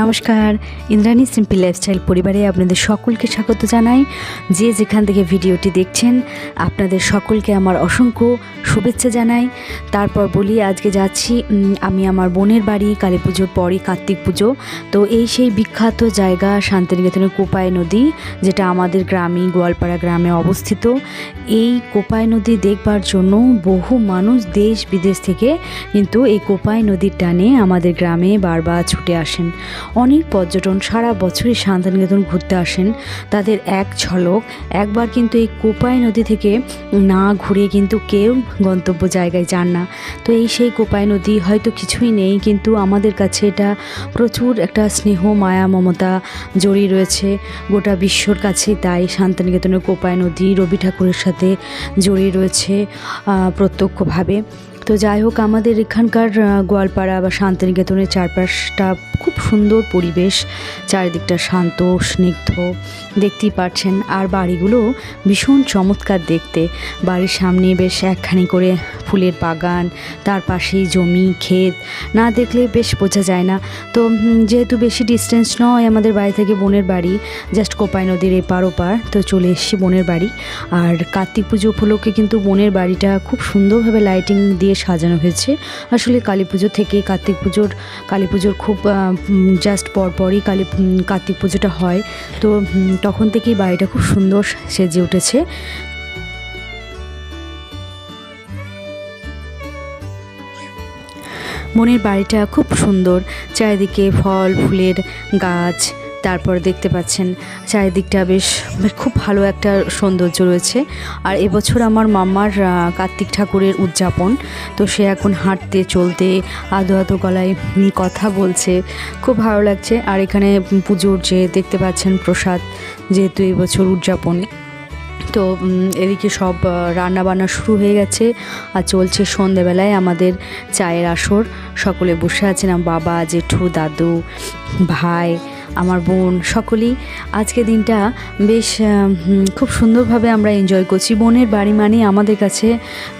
নমস্কার, Indrani simple lifestyle পরিবারে আপনাদের সকলকে স্বাগত জানাই। যে যেখান থেকে ভিডিওটি দেখছেন, আপনাদের সকলকে আমার অসংখ্য শুভেচ্ছা জানাই। তারপর বলি, আজকে যাচ্ছি আমি আমার বোনের বাড়ি, কালী পুজোর পরই কার্তিক পুজো। তো এই সেই বিখ্যাত জায়গা শান্তিনিকেতনের কোপাই নদী, যেটা আমাদের গ্রামে গোয়ালপাড়া গ্রামে অবস্থিত। এই কোপাই নদী দেখবার জন্য বহু মানুষ দেশ বিদেশ থেকে কিন্তু এই কোপাই নদীর টানে আমাদের গ্রামে বারবার ছুটে আসেন। অনেক পর্যটন সারা বছরই শান্তিনিকেতন ঘুরতে আসেন। তাদের এক ঝলক, একবার কিন্তু এই কোপাই নদী থেকে না ঘুরে কিন্তু কেউ গন্তব্য জায়গায় যান না। তো এই সেই কোপাই নদী হয়তো কিছুই নেই, কিন্তু আমাদের কাছে এটা প্রচুর একটা স্নেহ, মায়া, মমতা জড়িয়ে রয়েছে। গোটা বিশ্বর কাছে তাই শান্তিনিকেতনের কোপাই নদী রবি ঠাকুরের সাথে জড়িয়ে রয়েছে প্রত্যক্ষভাবে। তো যাই হোক, আমাদের এখানকার গোয়ালপাড়া বা শান্তিনিকেতনের চারপাশটা খুব সুন্দর পরিবেশ। চারিদিকটা শান্ত, স্নিগ্ধ, দেখতেই পাচ্ছেন আর বাড়িগুলো ভীষণ চমৎকার দেখতে। বাড়ির সামনে বেশ একখানি করে ফুলের বাগান, তার পাশেই জমি, ক্ষেত। না দেখলে বেশ বোঝা যায় না। তো যেহেতু বেশি ডিস্টেন্স নয় আমাদের বাড়ি থেকে বোনের বাড়ি জাস্ট কোপাই নদীর এপার ওপার, তো চলে এসেছি বোনের বাড়ি। আর কার্তিক পুজো উপলক্ষে কিন্তু বোনের বাড়িটা খুব সুন্দরভাবে লাইটিং দিয়ে সাজানো হয়েছে। আসলে কালী পুজো থেকে কার্তিক পুজোর, কালী পুজোর খুব জাস্ট পরপরই কালী কার্তিক পুজোটা হয়। তো তখন থেকেই বাড়িটা খুব সুন্দর সেজে উঠেছে। মনের বাড়িটা খুব সুন্দর। চারিদিকে ফল, ফুলের গাছ তারপর দেখতে পাচ্ছেন চারিদিকটা বেশ খুব ভালো একটা সৌন্দর্য রয়েছে। আর এবছর আমার মামার কার্তিক ঠাকুরের উদযাপন, তো সে এখন হাঁটতে, চলতে, আদো আদো গলায় কথা বলছে। খুব ভালো লাগছে। আর এখানে পুজোর যে দেখতে পাচ্ছেন প্রসাদ, যেহেতু এবছর উদযাপনে। তো এদিকে সব রান্না বান্না শুরু হয়ে গেছে। আর চলছে সন্ধেবেলায় আমাদের চায়ের আসর। সকলে বসে আছেন বাবা, জেঠু, দাদু, ভাই আমার বোন, সকলেই। আজকে দিনটা বেশ খুব সুন্দরভাবে আমরা এনজয় করছি। বোনের বাড়ি মানে আমাদের কাছে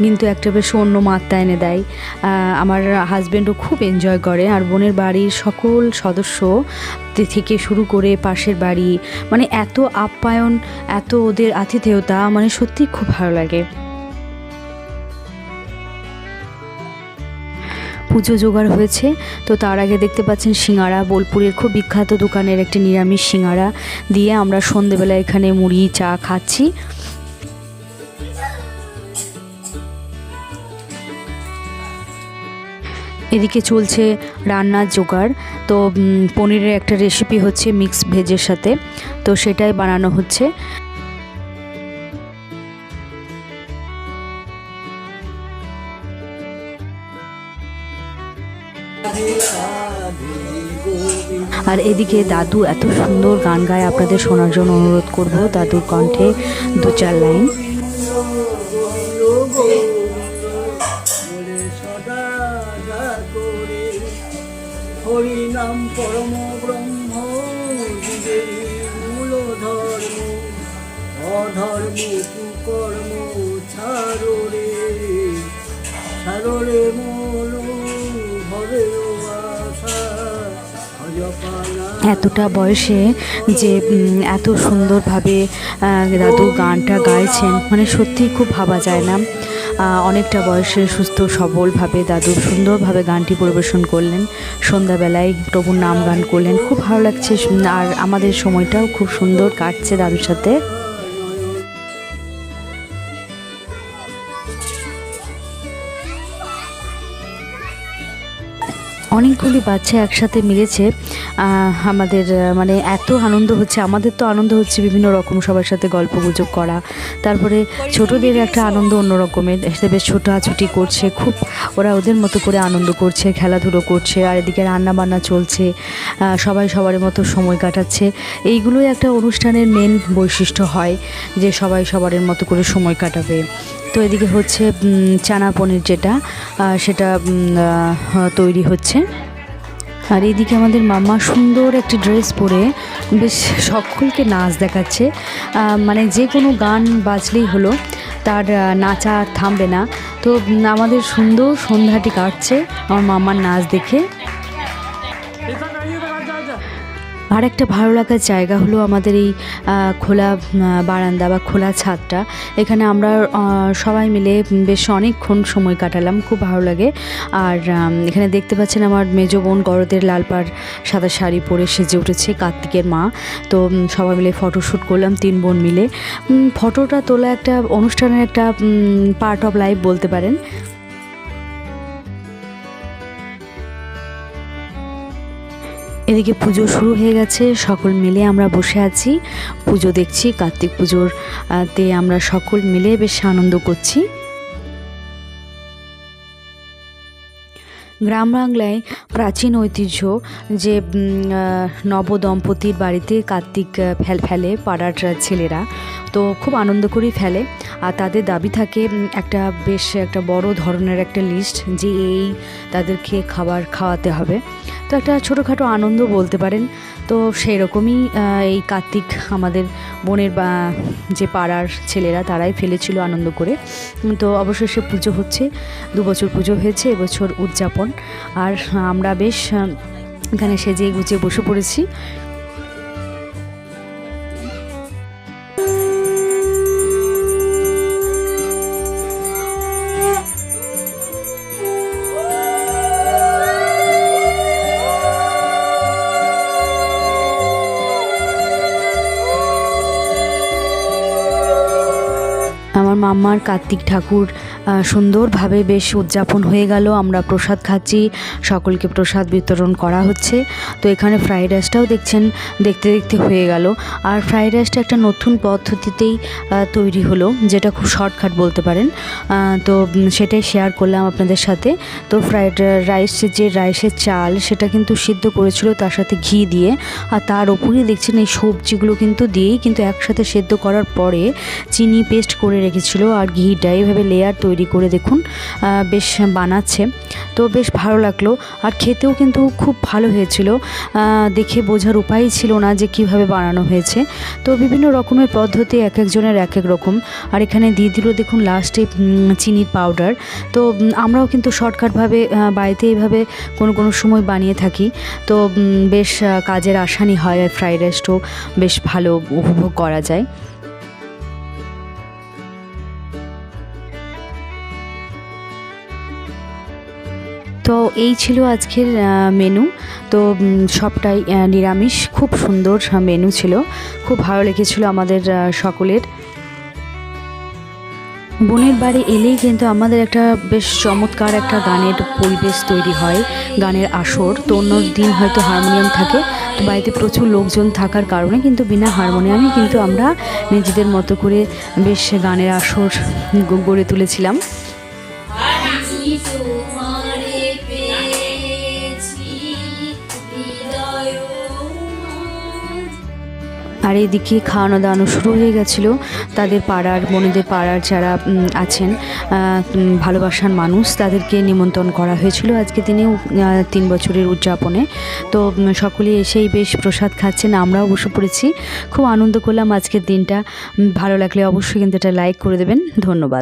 কিন্তু একটা বেশ অন্য মাত্রা এনে দেয়। আমার হাজব্যান্ডও খুব এনজয় করে। আর বোনের বাড়ির সকল সদস্য থেকে শুরু করে পাশের বাড়ি মানে এত আপ্যায়ন, এত ওদের আতিথেয়তা মানে সত্যি খুব ভালো লাগে। পুজো জোগাড় হয়েছে। তো তার আগে দেখতে পাচ্ছেন সিঙ্গারা, বোলপুরের খুব বিখ্যাত দোকানের একটি নিরামিষ সিঙ্গারা দিয়ে আমরা সন্ধেবেলা এখানে মুড়ি, চা খাচ্ছি। এদিকে চলছে রান্নার জোগাড়। তো পনিরের একটা রেসিপি হচ্ছে মিক্স ভেজের সাথে। তো সেটাই বানানো হচ্ছে। আর এদিকে দাদু এত সুন্দর গান গায়, আপনাদের শোনার জন্য অনুরোধ করব দাদুর কণ্ঠে দু চার লাইন। ধর্ম কুকর্ম, ছাড়ো রে ছাড়ো রে মন। এতটা বয়সে যে এত সুন্দরভাবে দাদু গানটা গাইছেন মানে সত্যিই খুব ভাবা যায় না। অনেকটা বয়সে সুস্থ, সবলভাবে দাদু সুন্দরভাবে গানটি পরিবেশন করলেন। সন্ধ্যাবেলায় প্রভুর নাম গান করলেন। খুব ভালো লাগছে, আর আমাদের সময়টাও খুব সুন্দর কাটছে দাদুর সাথে। অনেকগুলি বাচ্চা একসাথে মিলেছে আমাদের মানে এত আনন্দ হচ্ছে, আমাদের তো আনন্দ হচ্ছে বিভিন্ন রকম, সবার সাথে গল্প গুজব করা। তারপরে ছোটদের একটা আনন্দ অন্য রকমের এসে বেশ ছোটাছুটি করছে, খুব ওরা ওদের মতো করে আনন্দ করছে, খেলাধুলো করছে, আর এদিকে রান্না বান্না চলছে সবাই সবার মতো সময় কাটাচ্ছে। এইগুলোই একটা অনুষ্ঠানের মেন বৈশিষ্ট্য হয়, যে সবাই সবার মতো করে সময় কাটাবে। তো এদিকে হচ্ছে চানা পনির যেটা সেটা তৈরি হচ্ছে। আর এইদিকে আমাদের মামা সুন্দর একটি ড্রেস পরে বেশ সকলকে নাচ দেখাচ্ছে। মানে যে কোনো গান বাজলেই হলো, তার নাচা আর থামবে না। তো আমাদের সুন্দর সন্ধ্যাটি কাটছে, আমার মামার নাচ দেখে। আর একটা ভালো লাগার জায়গা হলো আমাদের এই খোলা বারান্দা বা খোলা ছাদটা। এখানে আমরা সবাই মিলে বেশ অনেকক্ষণ সময় কাটালাম, খুব ভালো লাগে। আর এখানে দেখতে পাচ্ছেন আমার মেজো বোন গরদের লাল পাড় সাদা শাড়ি পরে সেজে উঠেছে, কার্তিকের মা। তো সবাই মিলে ফটোশ্যুট করলাম, তিন বোন মিলে। ফটোটা তোলা একটা অনুষ্ঠানের একটা পার্ট অফ লাইফ বলতে পারেন। এদিকে পুজো শুরু হয়ে গেছে, সকল মিলে আমরা বসে আছি। পুজো দেখছি, কার্তিক পুজোর তে আমরা সকল মিলে বেশ আনন্দ করছি। গ্রাম বাংলায় প্রাচীন ঐতিহ্য যে নবদম্পতির বাড়িতে কার্তিক ফেল, ফেলে পাড়ার ছেলেরা তো খুব আনন্দ করেই ফেলে। আর তাদের দাবি থাকে একটা বেশ একটা বড় ধরনের একটা লিস্ট যে এই তাদেরকে খাবার খাওয়াতে হবে। তো একটা ছোটোখাটো আনন্দ বলতে পারেন। তো সেই রকমই এই কার্তিক আমাদের বোনের বা যে পাড়ার ছেলেরা, তারাই ফেলেছিল আনন্দ করে। তো অবশেষে পুজো হচ্ছে, দু বছর পুজো হয়েছে, এবছর উদযাপন। আর আমরা বেশ এখানে সেজে গুছিয়ে বসে পড়েছি। মাম্মার কার্তিক ঠাকুর সুন্দরভাবে বেশ উদযাপন হয়ে গেল। আমরা প্রসাদ খাচ্ছি, সকলকে প্রসাদ বিতরণ করা হচ্ছে। তো এখানে ফ্রাইড রাইসটাও দেখছেন, দেখতে দেখতে হয়ে গেল। আর ফ্রাইড রাইসটা একটা নতুন পদ্ধতিতেই তৈরি হলো, যেটা খুব শর্টকাট বলতে পারেন। তো সেটাই শেয়ার করলাম আপনাদের সাথে। তো ফ্রাইড রাইসের যে রাইসের চাল, সেটা কিন্তু সিদ্ধ করেছিল তার সাথে ঘি দিয়ে। আর তার ওপরে দেখছেন এই সবজিগুলো কিন্তু দিয়েই কিন্তু একসাথে সেদ্ধ করার পরে, চিনি পেস্ট করে রেখেছিল। আর ঘিটা এইভাবে লেয়ার করে দেখুন বেশ বানাচ্ছে। তো বেশ ভালো লাগল। আর খেতেও কিন্তু খুব ভালো হয়েছিল। দেখে বোঝার উপায়ই ছিল না যে কীভাবে বানানো হয়েছে। তো বিভিন্ন রকমের পদ্ধতি এক একজনের এক এক রকম। আর এখানে দিয়ে দিল দেখুন লাস্টে চিনির পাউডার তো আমরাও কিন্তু শর্টকাটভাবে বাড়িতে এইভাবে কোনো কোনো সময় বানিয়ে থাকি। তো বেশ কাজের আসানি হয় ফ্রাইড রাইসটাও বেশ ভালো উপভোগ করা যায়। এই ছিল আজকের মেনু তো সবটাই নিরামিষ। খুব সুন্দর মেনু ছিল। খুব ভালো লেগেছিল আমাদের সকলের। বোনের বাড়ি এলেই কিন্তু আমাদের একটা বেশ চমৎকার একটা গানের পরিবেশ তৈরি হয়, গানের আসর। তো অন্য দিন হয়তো হারমোনিয়াম থাকে। তো বাড়িতে প্রচুর লোকজন থাকার কারণে কিন্তু বিনা হারমোনিয়ামে কিন্তু আমরা নিজেদের মতো করে বেশ গানের আসর গড়ে তুলেছিলাম। আর এদিকে খাওয়ানো দাওয়ানো শুরু হয়ে গেছিল। তাদের পাড়ার বনেদের পাড়ার যারা আছেন ভালোবাসার মানুষ, তাদেরকে নিমন্ত্রণ করা হয়েছিল আজকে দিনে তিন বছরের উদযাপনে। তো সকলে এসেই বেশ প্রসাদ খাচ্ছেন, আমরাও বসে পড়েছি। খুব আনন্দ করলাম আজকের দিনটা। ভালো লাগলে অবশ্যই কিন্তু এটা লাইক করে দেবেন। ধন্যবাদ।